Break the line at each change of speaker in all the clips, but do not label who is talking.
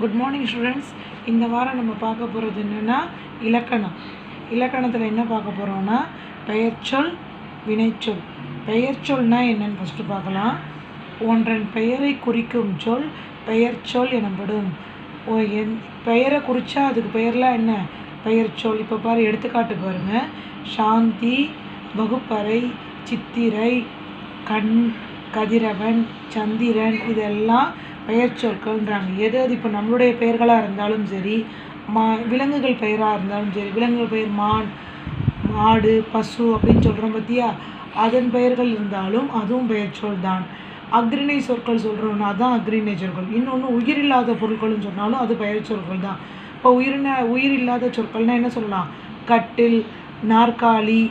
Good morning students இந்த வாரம் நம்ம பார்க்க போகிறது என்னென்னா இலக்கணம். இலக்கணத்தில் என்ன பார்க்க போகிறோம்னா பெயர்ச்சொல் வினைச்சொல் பெயர்ச்சொல்னால் என்னென்னு ஃபஸ்ட்டு பார்க்கலாம். ஒன்றன் பெயரை குறிக்கும் சொல் பெயர்ச்சொல் எனப்படும். ஓ என் பெயரை குறித்தா அதுக்கு பெயர்லாம் என்ன? பெயர்ச்சொல் இப்போ பாரு எடுத்துக்காட்டு பாருங்கள் சாந்தி வகுப்பறை சித்திரை கண் கதிரவன் சந்திரன் இதெல்லாம் பெயர் சொற்கள்ன்றாங்க எது அது இப்போ நம்மளுடைய பெயர்களாக இருந்தாலும் சரி மா விலங்குகள் பெயராக இருந்தாலும் சரி விலங்குகள் பெயர் மான் மாடு பசு அப்படின்னு சொல்கிறோம் பார்த்தியா அதன் பெயர்கள் இருந்தாலும் அதுவும் பெயர் சொல் தான். அக்ரிணை சொற்கள் சொல்கிறோம்னா அதான் அக்ரிணை சொற்கள். இன்னொன்று உயிரில்லாத பொருட்கள்னு சொன்னாலும் அது பெயர் சொற்கள் தான். இப்போ உயிரின உயிரில்லாத சொற்கள்னால் என்ன சொல்லலாம்? கட்டில் நாற்காலி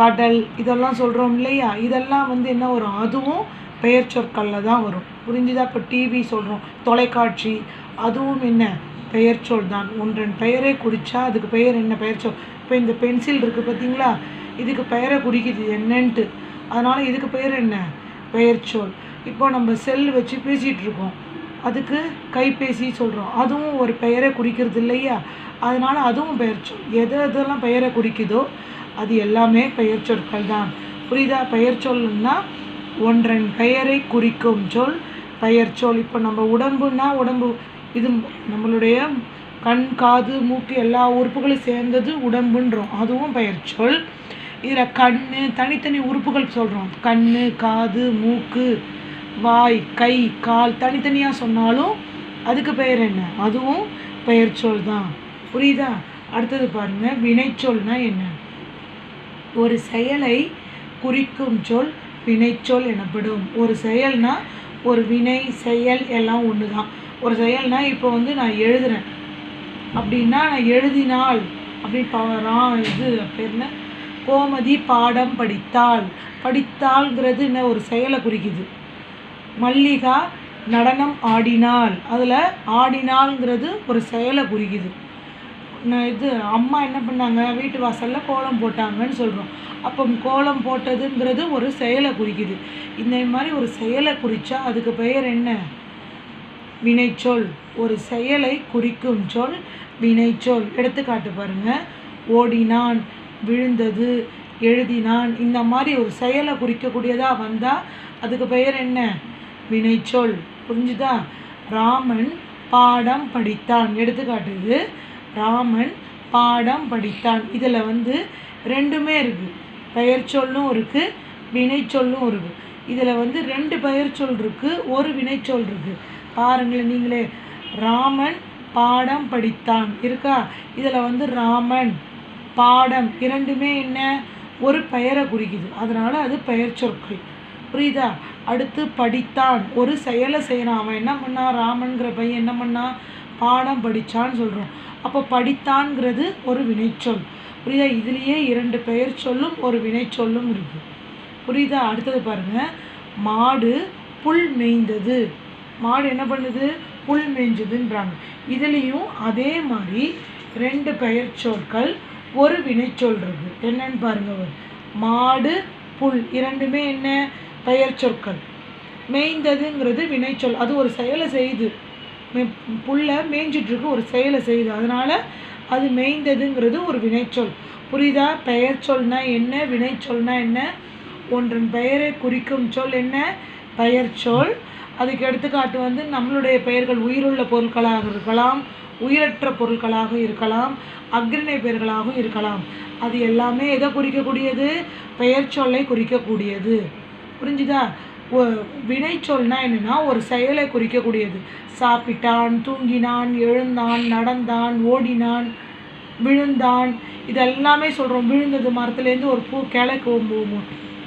கடல் இதெல்லாம் சொல்கிறோம் இல்லையா? இதெல்லாம் வந்து என்ன வரும்? அதுவும் பெயர் சொற்களில் தான் வரும். புரிஞ்சுதா? இப்போ டிவி சொல்கிறோம் தொலைக்காட்சி அதுவும் என்ன? பெயர் சொல் தான். ஒன்றன் பெயரே குறித்தா அதுக்கு பெயர் என்ன? பெயர் சொல். இப்போ இந்த பென்சில் இருக்குது பார்த்தீங்களா இதுக்கு பெயரை குறிக்குது என்னன்ட்டு. அதனால் இதுக்கு பெயர் என்ன? பெயர் சொல். இப்போ நம்ம செல் வச்சு பேசிகிட்டு இருக்கோம். அதுக்கு கைபேசி சொல்கிறோம் அதுவும் ஒரு பெயரை குறிக்கிறது இல்லையா? அதனால் அதுவும் பெயர் சொல். எது எதெல்லாம் பெயரை குறிக்குதோ அது எல்லாமே பெயர் சொற்கள் தான். புரியுதா? பெயர் சொல்லுன்னா ஒன்றன் பெயரை குறிக்கும் சொல். பெயர் சொல். இப்போ நம்ம உடம்புனா உடம்பு. இது நம்மளுடைய கண் காது மூக்கு எல்லா உறுப்புகளும் சேர்ந்தது உடம்புன்றோம். அதுவும் பெயர் சொல். இதில் கண் தனித்தனி உறுப்புகள் சொல்கிறோம் கண் காது மூக்கு வாய் கை கால் தனித்தனியாக சொன்னாலும் அதுக்கு பெயர் என்ன? அதுவும் பெயர் சொல் தான். புரியுதா? அடுத்தது பாருங்கள் வினைச்சொல்னா என்ன? ஒரு செயலை குறிக்கும் சொல். வினைச்சொல் எனப்படும். ஒரு செயல்னால் ஒரு வினை செயல் எல்லாம் ஒன்று தான் ஒரு செயல்னால் இப்போ வந்து நான் எழுதுகிறேன் அப்படின்னா நான் எழுதினால் அப்படி பா இது பேர் கோமதி பாடம் படித்தாள். படித்தாள்ங்கிறது என்ன ஒரு செயலை குறிக்குது. மல்லிகா நடனம் ஆடினாள். அதில் ஆடினாள்ங்கிறது ஒரு செயலை குறிக்குது. நான் இது அம்மா என்ன பண்ணாங்க? வீட்டு வாசலில் கோலம் போட்டாங்கன்னு சொல்கிறோம் அப்போ கோலம் போட்டதுங்கிறது ஒரு செயலை குறிக்குது. இந்த மாதிரி ஒரு செயலை குறித்தா அதுக்கு பெயர் என்ன? வினைச்சொல். ஒரு செயலை குறிக்கும் சொல் வினைச்சொல். எடுத்துக்காட்டு பாருங்கள் ஓடினான் விழுந்தது எழுதினான். இந்த மாதிரி ஒரு செயலை குறிக்கக்கூடியதாக வந்தால் அதுக்கு பெயர் என்ன? வினைச்சொல். புரிஞ்சுதா? ராமன் பாடம் படித்தான். எடுத்துக்காட்டுது ராமன் பாடம் படித்தான். இதில் வந்து ரெண்டுமே இருக்குது பெயர் சொல்லும் இருக்குது வினைச்சொல்லும் இருக்குது இதில் வந்து ரெண்டு பெயர் சொல் இருக்குது ஒரு வினைச்சொல் இருக்குது பாருங்களேன் நீங்களே. ராமன் பாடம் படித்தான். இருக்கா? இதில் வந்து ராமன் பாடம். இரண்டுமே என்ன? ஒரு பெயரை குறிக்குது. அதனால் அது பெயர் சொற்கள். புரியுதா? அடுத்து படித்தான். ஒரு செயலை செய்கிறான் அவன் என்ன பண்ணான்? ராமன்கிற பையன் என்ன பண்ணான்? பாடம் படித்தான்னு சொல்கிறோம் அப்போ படித்தான்ங்கிறது ஒரு வினைச்சொல். புரியுதா? இதுலேயே இரண்டு பெயர் சொல்லும் ஒரு வினைச்சொல்லும் இருக்குது புரியுதா? அடுத்தது பாருங்கள் மாடு புல் மேய்ந்தது. மாடு என்ன பண்ணுது? புல் மேய்ஞ்சதுன்றாங்க. இதுலேயும் அதே மாதிரி ரெண்டு பெயர் சொற்கள் ஒரு வினைச்சொல் இருக்குது என்னன்னு பாருங்க மாடு புல் இரண்டுமே என்ன? பெயர் சொற்கள். மேய்ந்ததுங்கிறது வினைச்சொல். அது ஒரு செயலை செய்யுது. புல்லை மேய்ஞ்சிட்ருக்கு ஒரு செயலை செய்யுது. அதனால் அது மேய்ந்ததுங்கிறது ஒரு வினைச்சொல். புரியுதா? பெயர் சொல்னா என்ன வினைச்சொல்னா என்ன? ஒன்றன் பெயரை குறிக்கும் சொல் என்ன? பெயர் சொல். அதுக்கு எடுத்துக்காட்டு வந்து நம்மளுடைய பெயர்கள் உயிருள்ள பொருட்களாக இருக்கலாம் உயிரற்ற பொருட்களாக இருக்கலாம் அக்ரிணை பெயர்களாகவும் இருக்கலாம். அது எல்லாமே எதை குறிக்கக்கூடியது? பெயர் சொல்லை குறிக்கக்கூடியது. புரிஞ்சுதா? வினை என்னென்னா ஒரு செயலை குறிக்கக்கூடியது. சாப்பிட்டான் தூங்கினான் எழுந்தான் நடந்தான் ஓடினான் விழுந்தான். இதெல்லாமே சொல்கிறோம் விழுந்தது மரத்துலேருந்து ஒரு பூ கிழக்கு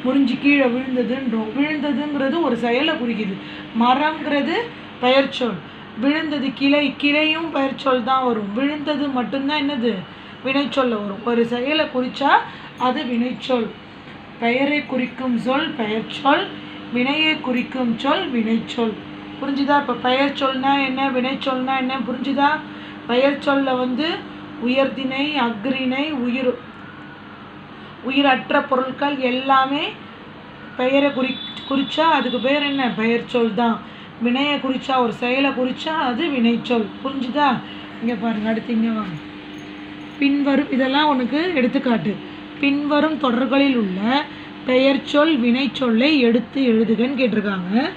முறிஞ்சு கீழே விழுந்ததுன்றோம். விழுந்ததுங்கிறது ஒரு செயலை குறிக்குது. மரங்கிறது பெயர்ச்சொல் விழுந்தது கிளை கிளையும் பெயர்ச்சொல் தான் வரும். விழுந்தது மட்டும்தான் என்னது? வினைச்சொல்ல வரும். ஒரு செயலை குறித்தா அது வினைச்சொல் பெயரை குறிக்கும் சொல் பெயர்ச்சொல் சொல் வினையை குறிக்கும் சொல் வினைச்சொல் புரிஞ்சுதா? இப்போ பெயர் சொல்னா என்ன? வினைச்சொல்னா என்ன? புரிஞ்சுதா? பெயர் சொல்ல வந்து உயர்திணை அக்ரிணை உயிர். உயிரற்ற பொருட்கள் எல்லாமே பெயரை குறி குறித்தா அதுக்கு பேர் என்ன? பெயர் சொல் தான் வினையை குறிச்சா ஒரு செயலை குறிச்சா அது வினைச்சொல் புரிஞ்சுதா? இங்கே பாருங்க அடுத்து இங்கே வாங்க. பின்வரும் இதெல்லாம் உனக்கு எடுத்துக்காட்டு. பின்வரும் தொடர்களில் உள்ள பெயர்ச்சொல் வினைச்சொல்லை எடுத்து எழுதுகன்னு கேட்டிருக்காங்க.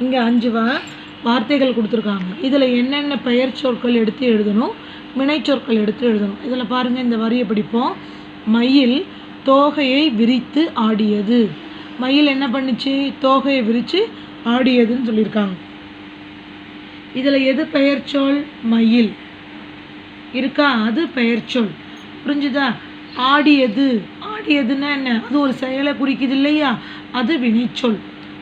இங்கே அஞ்சு வா வார்த்தைகள் கொடுத்துருக்காங்க. இதில் என்னென்ன பெயர் சொற்கள் எடுத்து எழுதணும் வினைச்சொற்கள் எடுத்து எழுதணும். இதில் பாருங்கள் இந்த வரியை படிப்போம். மயில் தோகையை விரித்து ஆடியது. மயில் என்ன பண்ணுச்சு? தோகையை விரித்து ஆடியதுன்னு சொல்லியிருக்காங்க. இதில் எது பெயர்ச்சொல்? மயில். இருக்கா? அது பெயர்ச்சொல். புரிஞ்சுதா? ஆடியது. ஆடியதுன்னா என்ன? அது ஒரு செயலை குறிக்குது இல்லையா? அது வினைச்சொல்.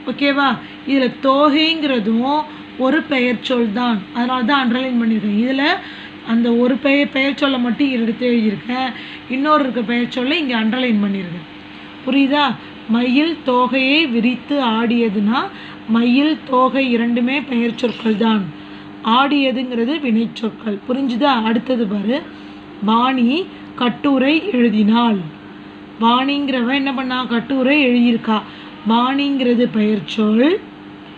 ஓகேவா இதில் தோகைங்கிறதும் ஒரு பெயர்ச்சொல் தான். அதனால தான் அண்டர்லைன் பண்ணியிருக்கேன். இதில் அந்த ஒரு பெயர் பெயர்ச்சொல்லை மட்டும் எடுத்து எழுதியிருக்கேன். இன்னொரு இருக்க பெயர்ச்சொல்லை இங்கே அண்டர்லைன் பண்ணியிருக்கேன். புரியுதா? மயில் தோகையை விரித்து ஆடியதுன்னா மயில் தோகை இரண்டுமே பெயர் சொற்கள் தான். ஆடியதுங்கிறது வினைச்சொற்கள். புரிஞ்சுதா? அடுத்தது பாரு. வாணி கட்டுரை எழுதினாள். வாணிங்கிறவ என்ன பண்ணா? கட்டுரை எழுதியிருக்கா. வாணிங்கிறது பெயர்ச்சொல்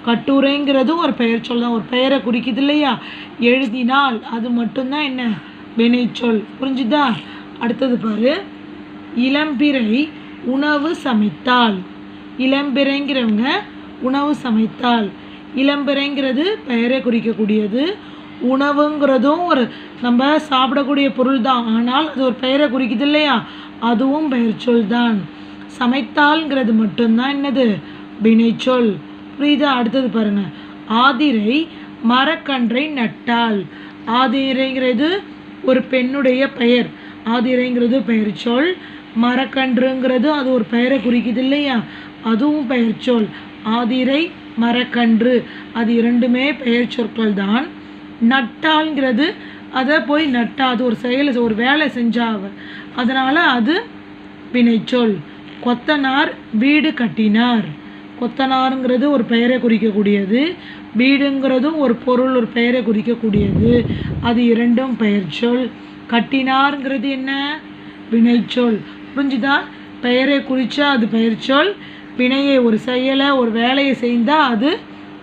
கட்டுரைங்கிறதும் ஒரு பெயர்ச்சொல் தான். ஒரு பெயரை குறிக்குது இல்லையா? எழுதினால் அது மட்டும்தான் என்ன? வினைச்சொல் புரிஞ்சுதா? அடுத்தது பாரு. இளம்பிறை உணவு சமைத்தாள். இளம்பிறைங்கிறவங்க உணவு சமைத்தாள். இளம்பிறைங்கிறது பெயரை குறிக்கக்கூடியது. உணவுங்கிறதும் ஒரு நம்ம சாப்பிடக்கூடிய பொருள் தான் ஆனால் அது ஒரு பெயரை குறிக்குது இல்லையா? அதுவும் பெயர்ச்சொல் தான். சமைத்தால்ங்கிறது மட்டும்தான் என்னது? வினைச்சொல் புரியுதா? அடுத்தது பாருங்க. ஆதிரை மரக்கன்றை நட்டாள் ஆதிரைங்கிறது ஒரு பெண்ணுடைய பெயர். ஆதிரைங்கிறது பெயர் சொல். மரக்கன்றுங்கிறது அது ஒரு பெயரை குறிக்குது இல்லையா? அதுவும் பெயர் சொல். ஆதிரை மரக்கன்று. அது இரண்டுமே பெயர் சொற்கள் தான் நட்டாள்ங்கிறது அதை போய் நட்டா அது ஒரு செயலை ஒரு வேலை செஞ்சாவ அதனால் அது வினைச்சொல். கொத்தனார் வீடு கட்டினார். கொத்தனாருங்கிறது ஒரு பெயரை குறிக்கக்கூடியது. வீடுங்கிறதும் ஒரு பொருள் ஒரு பெயரை குறிக்கக்கூடியது. அது இரண்டும் பெயர் சொல் கட்டினாருங்கிறது என்ன? வினைச்சொல். புரிஞ்சுதா? பெயரை குறித்தா அது பெயர் சொல் வினையை ஒரு செயலை ஒரு வேலையை செய்தால் அது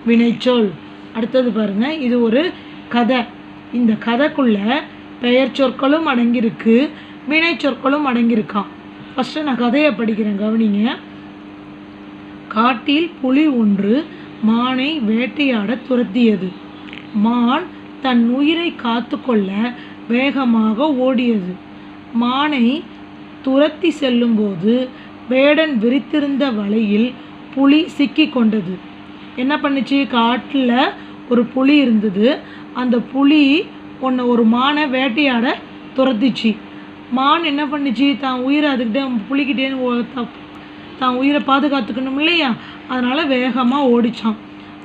வினைச்சொல். அடுத்தது பாருங்கள் இது ஒரு கதை. இந்த கதைக்குள்ள பெயர் சொற்களும் அடங்கியிருக்கு வினை சொற்களும் அடங்கியிருக்கான் ஃபஸ்ட்டு நான் கதையை படிக்கிறேன் கவனிங்க. காட்டில் புலி ஒன்று மானை வேட்டையாட துரத்தியது. மான் தன் உயிரை காத்துக்கொள்ள வேகமாக ஓடியது. மானை துரத்தி செல்லும்போது வேடன் விரித்திருந்த வலையில் புலி சிக்கி கொண்டது என்ன பண்ணுச்சு? காட்டில் ஒரு புலி இருந்தது. அந்த புலி ஒன்று ஒரு மானை வேட்டையாட துரத்திச்சு. மான் என்ன பண்ணுச்சு? தான் உயிரை அதுக்கிட்டே புலிக்கிட்டே தான் உயிரை பாதுகாத்துக்கணும் இல்லையா? அதனால் வேகமாக ஓடிச்சான்.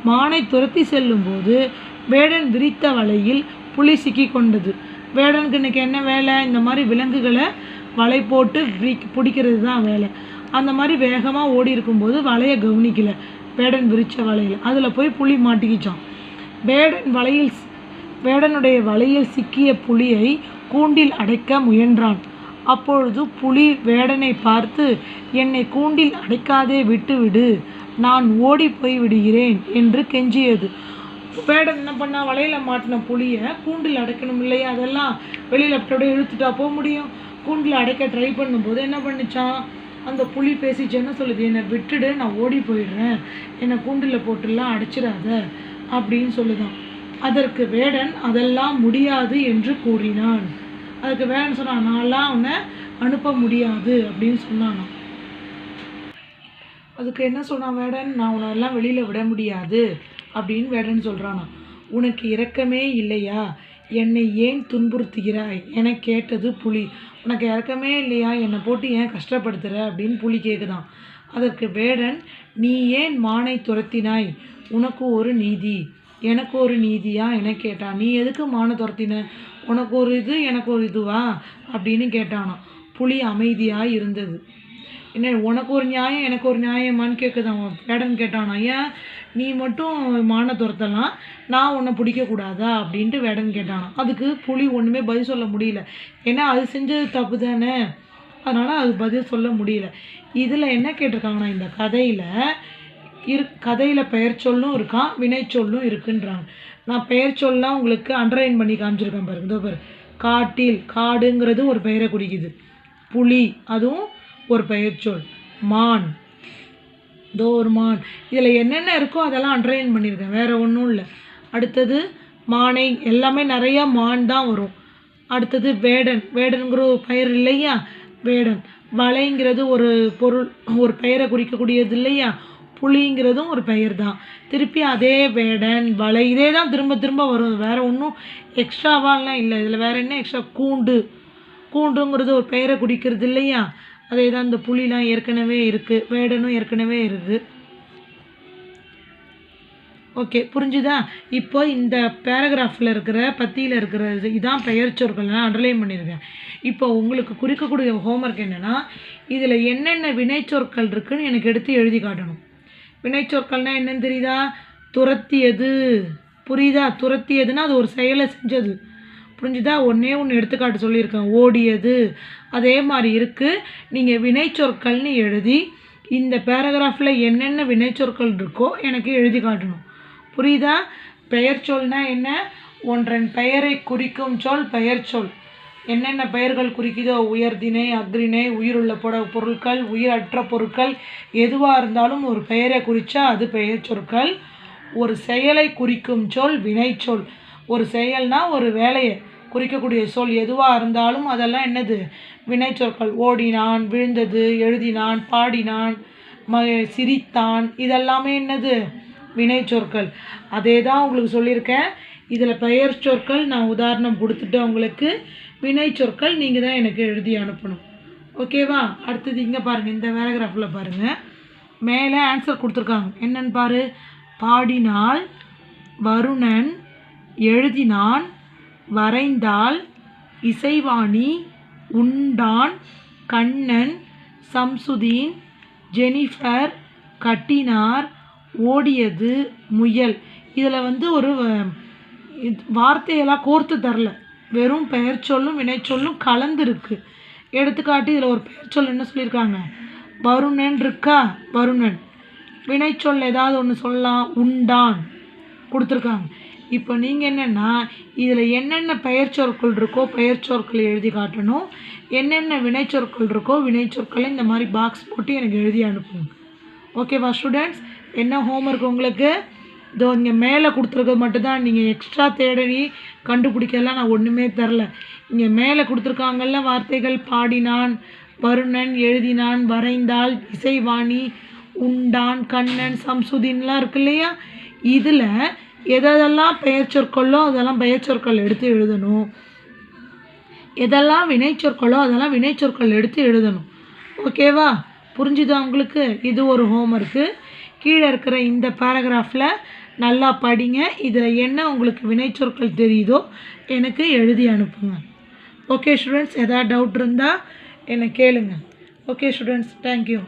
மானை துரத்தி செல்லும்போது வேடன் விரித்த வலையில் புலி சிக்கி கொண்டது. வேடனுக்கு இன்னைக்கு என்ன வேலை? இந்த மாதிரி விலங்குகளை வலை போட்டு விரி பிடிக்கிறது தான் வேலை. அந்த மாதிரி வேகமாக ஓடி இருக்கும்போது வலையை கவனிக்கல. வேடன் விரித்த வலையில். அதில் போய் புளி மாட்டிக்கிச்சான். வேடன் வலையில் வேடனுடைய வலையில் சிக்கிய புலியை கூண்டில் அடைக்க முயன்றான். அப்பொழுது புலி வேடனை பார்த்து என்னை கூண்டில் அடைக்காதே விட்டுவிடு. நான் ஓடி போய் விடுகிறேன் என்று கெஞ்சியது. வேடன் என்ன பண்ணா வலையில் மாட்டின புளியை கூண்டில் அடைக்கணும் இல்லையா? அதெல்லாம் வெளியில் அப்படியே இழுத்துட்டா போக முடியும். கூண்டில் அடைக்க ட்ரை பண்ணும்போது என்ன பண்ணிச்சான்? அந்த புலி பேசிச்சு என்ன சொல்லுது? என்னை விட்டுடு நான் ஓடி போயிடுறேன். என்னை கூண்டில் போட்டுலாம் அடைச்சிடாத. அப்படின்னு சொல்லுதான். அதற்கு வேடன் அதெல்லாம் முடியாது என்று கூறினான். அதுக்கு வேடன் சொன்னான் நான்லாம் உன்னை அனுப்ப முடியாது அப்படின்னு சொன்னான் அதுக்கு என்ன சொன்னான் வேடன்? நான் உன்னை எல்லாம் வெளியில் விட முடியாது அப்படின்னு வேடன் சொல்கிறானா உனக்கு இரக்கமே இல்லையா? என்னை ஏன் துன்புறுத்துகிறாய்? என கேட்டது புலி. உனக்கு இறக்கமே இல்லையா? என்னை போட்டு ஏன் கஷ்டப்படுத்துகிற அப்படின்னு புலி கேட்குதான் அதற்கு வேடன் நீ ஏன் மானை துரத்தினாய்? உனக்கு ஒரு நீதி. எனக்கு ஒரு நீதியா? என கேட்டான் நீ எதுக்கு மானை துரத்தின? உனக்கு ஒரு இது எனக்கு ஒரு இதுவா? அப்படின்னு கேட்டானாம் புலி அமைதியாக இருந்தது. என்ன உனக்கு ஒரு நியாயம் எனக்கு ஒரு நியாயமான்னு கேட்குது அவன். வேடன் கேட்டானா. ஏன்? நீ மட்டும் மான துரத்தலாம் நான் உன்னை பிடிக்கக்கூடாதா? அப்படின்ட்டு வேடன் கேட்டானாம் அதுக்கு புலி ஒன்றுமே பதில் சொல்ல முடியல. ஏன்னா அது செஞ்சது தப்பு தானே. அதனால் அது பதில் சொல்ல முடியல. இதில் என்ன கேட்டிருக்காங்கன்னா இந்த கதையில் இரு கதையில் பெயர் சொல்லும் இருக்கான் வினைச்சொல்லும் இருக்குன்றாங்க. நான் பெயர் சொல்லாம் உங்களுக்கு அண்டர்லைன் பண்ணி காமிச்சிருக்கேன் பாருங்க இதோ பாரு. காட்டில் காடுங்கிறது ஒரு பெயரை குறிக்குது. புலி அதுவும் ஒரு பெயர் சொல். மான். இதோ ஒரு மான். இதில் என்னென்ன இருக்கோ அதெல்லாம் அண்டர்லைன் பண்ணியிருக்கேன் வேறு ஒன்றும் இல்லை. அடுத்தது மானை. எல்லாமே நிறையா மான் தான் வரும். அடுத்தது வேடன். வேடனுங்கிற ஒரு பெயர் இல்லையா? வேடன். வலைங்கிறது ஒரு பொருள் ஒரு பெயரை குறிக்கக்கூடியது இல்லையா? புலிங்கிறதும் ஒரு பெயர் தான் திருப்பி அதே வேடன் வலை இதே தான் திரும்ப திரும்ப வரும். வேறு ஒன்றும் எக்ஸ்ட்ராவாலாம் இல்லை. இதில் வேறு என்ன எக்ஸ்ட்ரா கூண்டு. கூண்டுங்கிறது ஒரு பெயரை குடிக்கிறது இல்லையா? அதே தான் இந்த புலிலாம் ஏற்கனவே இருக்குது வேடனும் ஏற்கனவே இருக்குது ஓகே புரிஞ்சுதா? இப்போ இந்த பேராகிராஃபில் இருக்கிற பத்தியில் இருக்கிற இது இதான் பெயர் சொற்கள். நான் அண்டர்லைன் பண்ணியிருக்கேன். இப்போ உங்களுக்கு குறிக்கக்கூடிய ஹோம்ஒர்க் என்னென்னா இதில் என்னென்ன வினைச்சொற்கள் இருக்குதுன்னு எனக்கு எடுத்து எழுதி காட்டணும். வினைச்சொற்கள்னா என்னன்னு தெரியுதா? துரத்தியது. புரியுதா? துரத்தியதுன்னா அது ஒரு செயலை செஞ்சது. புரிஞ்சுதா? ஒன்றே ஒன்று எடுத்துக்காட்டு சொல்லியிருக்கேன். ஓடியது. அதே மாதிரி இருக்குது நீங்கள் வினைச்சொற்கள்னு எழுதி இந்த பேராகிராஃபில் என்னென்ன வினைச்சொற்கள் இருக்கோ எனக்கு எழுதி காட்டணும். புரியுதா? பெயர் சொல்னால் என்ன? ஒன்றன் பெயரை குறிக்கும் சொல் பெயர் சொல். என்னென்ன பெயர்கள் குறிக்குதோ உயர்தினை அக்ரிணை உயிருள்ள பொட பொருட்கள் உயிரற்ற பொருட்கள் எதுவாக இருந்தாலும் ஒரு பெயரை குறித்தா அது பெயர் சொற்கள். ஒரு செயலை குறிக்கும் சொல் வினைச்சொல் ஒரு செயல்னா ஒரு வேலையை குறிக்கக்கூடிய சொல் எதுவாக இருந்தாலும் அதெல்லாம் என்னது? வினைச்சொற்கள் ஓடினான் விழுந்தது எழுதினான் பாடினான் ம சிரித்தான். இதெல்லாமே என்னது? வினைச்சொற்கள் அதே தான் உங்களுக்கு சொல்லியிருக்கேன். இதில் பெயர் சொற்கள் நான் உதாரணம் கொடுத்துட்டு உங்களுக்கு. வினைச்சொற்கள் நீங்கள் தான் எனக்கு எழுதி அனுப்பணும். ஓகேவா அடுத்தது இங்கே பாருங்கள் இந்த பேராகிராஃபில் பாருங்கள் மேலே ஆன்சர் கொடுத்துருக்காங்க. என்னன்னு பாரு? பாடினால் வருணன் எழுதினான் வரைந்தால் இசைவாணி உண்டான் கண்ணன் சம்சுதீன் ஜெனிஃபர் கட்டினார் ஓடியது முயல். இதில் வந்து ஒரு இது- வார்த்தையெல்லாம் கோர்த்து தரல. வெறும் பெயர் சொல்லும் வினைச்சொல்லும் கலந்துருக்கு. எடுத்துக்காட்டு இதில் ஒரு பெயர் சொல் என்ன சொல்லியிருக்காங்க? வருணன் இருக்கா? வருணன். வினைச்சொல் ஏதாவது ஒன்று சொல்லலாம் உண்டான். கொடுத்துருக்காங்க. இப்போ நீங்கள் என்னென்னா இதில் என்னென்ன பெயர் சொற்கள் இருக்கோ பெயர் சொற்களை எழுதி காட்டணும். என்னென்ன வினைச்சொற்கள் இருக்கோ வினைச்சொற்களை இந்த மாதிரி பாக்ஸ் போட்டு எனக்கு எழுதி அனுப்புங்க. ஓகேவா ஸ்டூடெண்ட்ஸ் என்ன ஹோம்ஒர்க் உங்களுக்கு? இதோ இங்கே மேலே கொடுத்துருக்கிறது மட்டும்தான் நீங்கள் எக்ஸ்ட்ரா தேடி கண்டுபிடிக்கலாம். நான் ஒன்றுமே தரல. இங்கே மேலே கொடுத்துருக்காங்கல்ல வார்த்தைகள் பாடினான் வருணன் எழுதினான் வரைந்தாள் இசைவாணி உண்டான் கண்ணன் சம்சுதின்லாம் இருக்கு இல்லையா? இதில் எதெல்லாம் பெயர் சொற்களோ அதெல்லாம் பெயர் சொற்கள் எடுத்து எழுதணும். எதெல்லாம் வினைச்சொற்களோ அதெல்லாம் வினைச்சொற்கள் எடுத்து எழுதணும். ஓகேவா புரிஞ்சுதா உங்களுக்கு? இது ஒரு ஹோம்ஒர்க்கு கீழே இருக்கிற இந்த பேராகிராஃபில் நல்லா படிங்க. இதில் என்ன உங்களுக்கு வினைச்சொற்கள் தெரியுதோ எனக்கு எழுதி அனுப்புங்க. ஓகே ஸ்டூடெண்ட்ஸ் எதாவது டவுட் இருந்தால் என்னை கேளுங்க. Okay students thank you